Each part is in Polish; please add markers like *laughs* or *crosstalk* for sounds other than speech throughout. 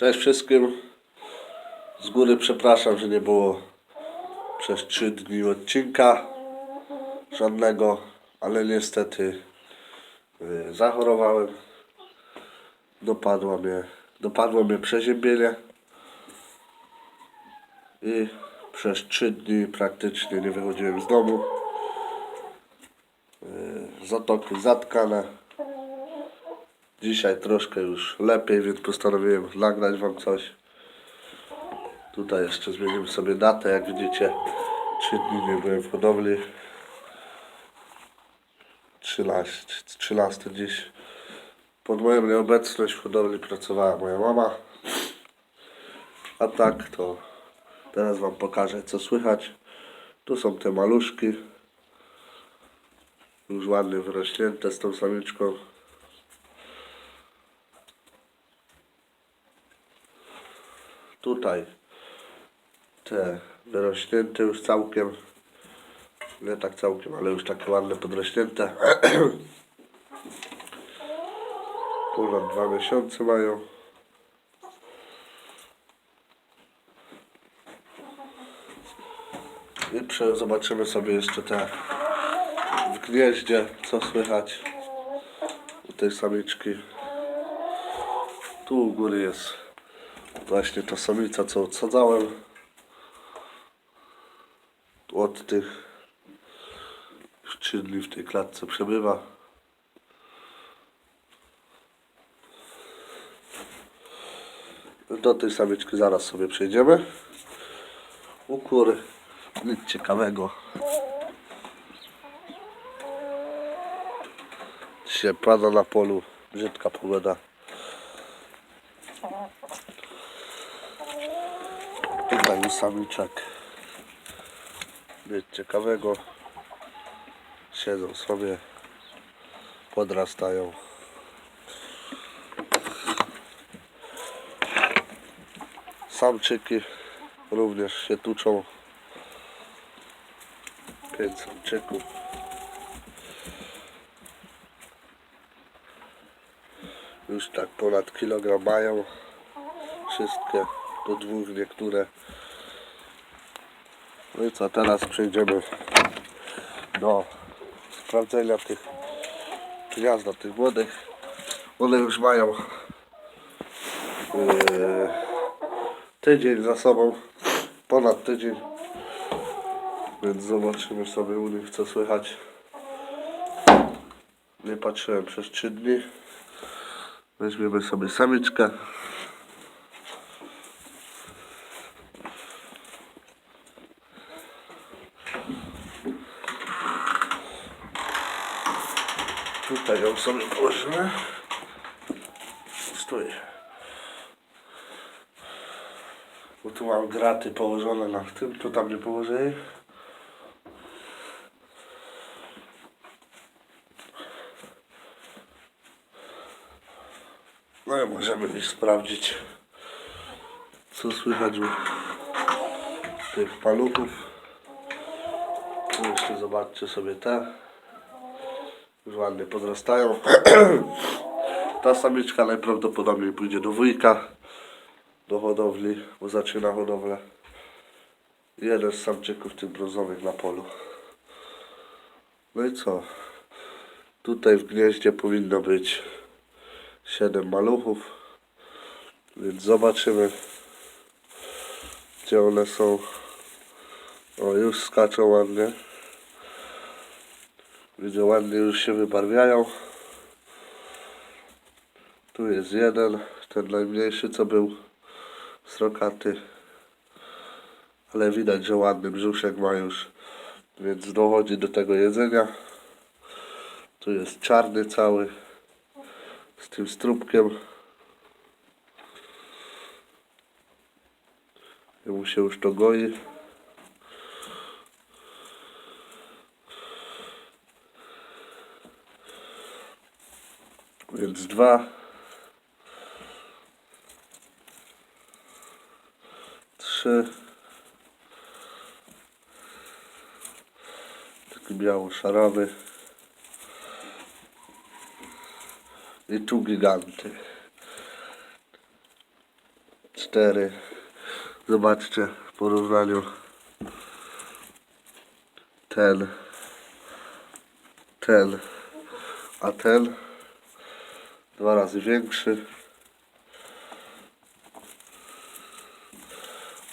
Cześć wszystkim. Z góry przepraszam, że nie było przez 3 dni odcinka żadnego, ale niestety y, zachorowałem. Dopadło mnie, dopadło mnie przeziębienie i przez 3 dni praktycznie nie wychodziłem z domu. Y, Zatoki zatkane. Dzisiaj troszkę już lepiej, więc postanowiłem nagrać wam coś. Tutaj jeszcze zmienimy sobie datę, jak widzicie. 3 dni nie byłem w hodowli. 13, 13 dziś. Pod moją nieobecność w hodowli pracowała moja mama. A tak to teraz wam pokażę co słychać. Tu są te maluszki. Już ładnie wyrośnięte z tą samiczką. Tutaj te wyrośnięte już całkiem nie tak całkiem, ale już takie ładne podrośnięte. *clears throat* Ponad dwa miesiące mają. I prze, zobaczymy sobie jeszcze te w gnieździe co słychać u tej samiczki. Tu u góry jest Właśnie ta samica, co odsadzałem od tych już 3 dni w tej klatce przebywa. Do tej samiczki zaraz sobie przejdziemy. U kury nic ciekawego. Dzisiaj pada na polu, brzydka pogoda. Jest samiczek. Nic ciekawego. Siedzą sobie. Podrastają. Samczyki również się tuczą. Pięć samczyków. Już tak ponad kilogram mają. Wszystkie do dwóch niektóre. No i co, teraz przejdziemy do sprawdzenia tych gniazda, tych młodych. One już mają yy, tydzień za sobą, ponad tydzień. Więc zobaczymy sobie u nich co słychać. Nie patrzyłem przez 3 dni. Weźmiemy sobie samiczkę. Tutaj ją sobie położymy. Stój. Bo tu mam graty położone na tym, to tam nie położę. No i możemy już sprawdzić co słychać u tych paluchów. Jeszcze zobaczcie sobie te. Już ładnie podrastają. *clears throat* Ta samiczka najprawdopodobniej pójdzie do wujka, do hodowli, bo zaczyna hodowlę. Jeden z samczyków tych brązowych na polu. No i co? Tutaj w gnieździe powinno być 7 maluchów. Więc zobaczymy, gdzie one są. O, już skaczą ładnie. Widzę, ładnie już się wybarwiają. Tu jest jeden, ten najmniejszy co był srokaty. Ale widać, że ładny brzuszek ma już, więc dochodzi do tego jedzenia. Tu jest czarny cały, z tym strubkiem. Mu się już to goi. Więc dwa. Trzy. Taki biało-szarawy. I tu giganty. cztery. Zobaczcie w porównaniu ten, ten, a ten dwa razy większy.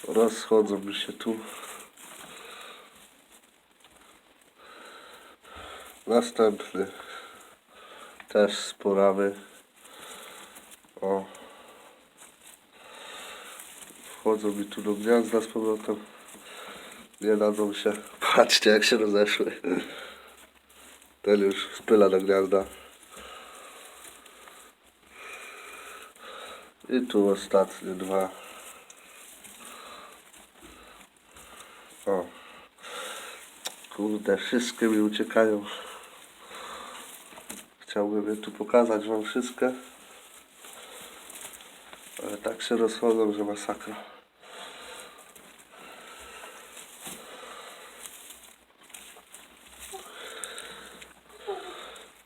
Rozchodzą mi się tu. Następny też sporawy. O. Wchodzą mi tu do gniazda z powrotem. Nie dadzą się. *laughs* Patrzcie jak się rozeszły. Ten już spyla do gniazda. I tu ostatnie dwa. O. Kurde, wszystkie mi uciekają. Chciałbym je tu pokazać wam wszystkie. Ale tak się rozchodzą, że masakra.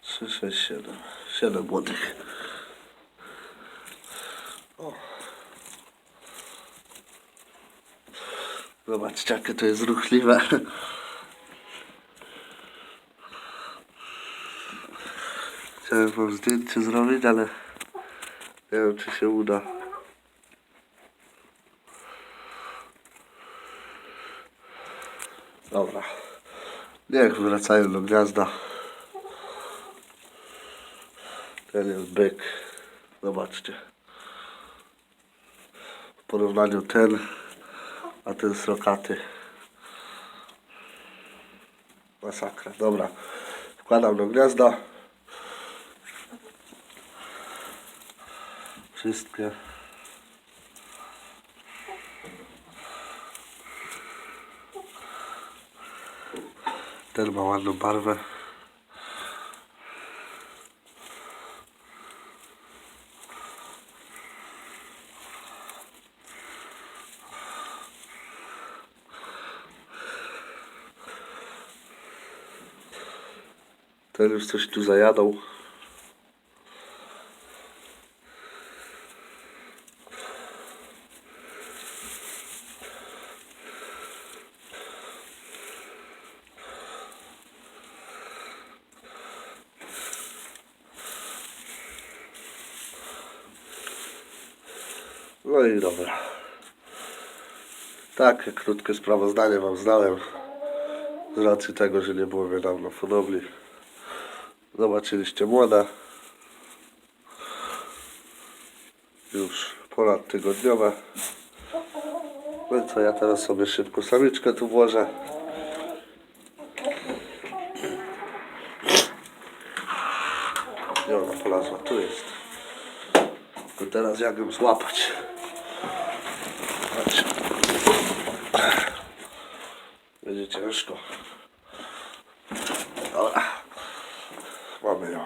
Trzy, sześć, siedem. Siedem młodych. Zobaczcie, jakie to jest ruchliwe. Chciałem wam zdjęcie zrobić, ale nie wiem, czy się uda. Dobra. Niech wracają do gniazda. Ten jest byk. Zobaczcie. W porównaniu ten, a ten srokaty. Masakra. Dobra. Wkładam do gniazda. Wszystkie. Ten ma ładną barwę. Ten już coś tu zajadał. No i dobra. Takie krótkie sprawozdanie wam znałem. Z racji tego, że nie było mnie dawno w hodowli. Zobaczyliście młoda. Już ponad tygodniowe. No co, ja teraz sobie szybko samiczkę tu włożę. I ona polazła, tu jest. To teraz jak ją złapać? Będzie ciężko. Dobra. Mamy ją.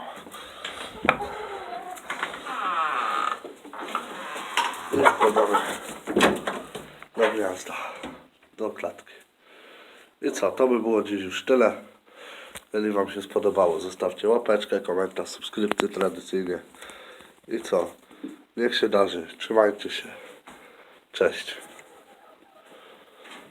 I wkładamy do klatki. I co, to by było dziś już tyle. Jeżeli Wam się spodobało, zostawcie łapeczkę, komentarz, subskrypcję tradycyjnie. I co? Niech się darzy. Trzymajcie się. Cześć.